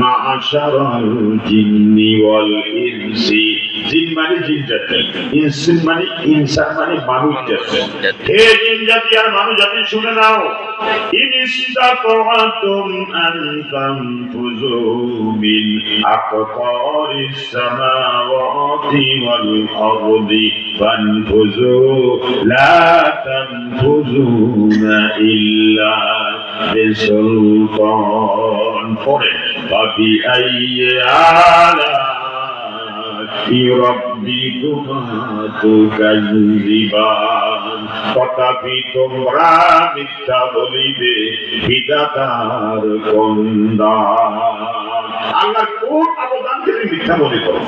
মাআশারাল জিন্নি ওয়াল ইনসি জিন মানে জিন জাতি। ইনসান মানে ইনসান মানে মানুষ জাতি। হে জিন জাতি আর মানুষ জাতি শুনে নাও। ইন আন তানফুযু মিন আকতারিস সামাওয়াতি ওয়াল আরদি ফানফুযু লা তানফুযুনা ইল্লা বিসুলতান পড়ে ফাবি আইয়ি আলা রব্বিকুমা তথাপি তোমরা মিথ্যা বলিবে বিদাতার কন্দা আল্লাহ কোন অবদান মিথ্যা বলে করো?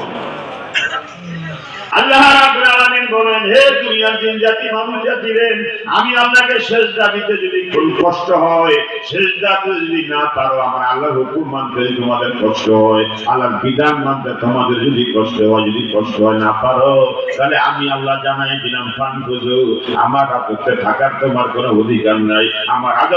আল্লাহ কষ্ট হয় না পারো তোমাদের যদি কষ্ট হয়, যদি কষ্ট হয় না পারো, তাহলে আমি আল্লাহ জানাই দিলাম পান খুঁজো আমার আপত্তি থাকার তোমার কোনো অধিকার নাই, আমার আজাদ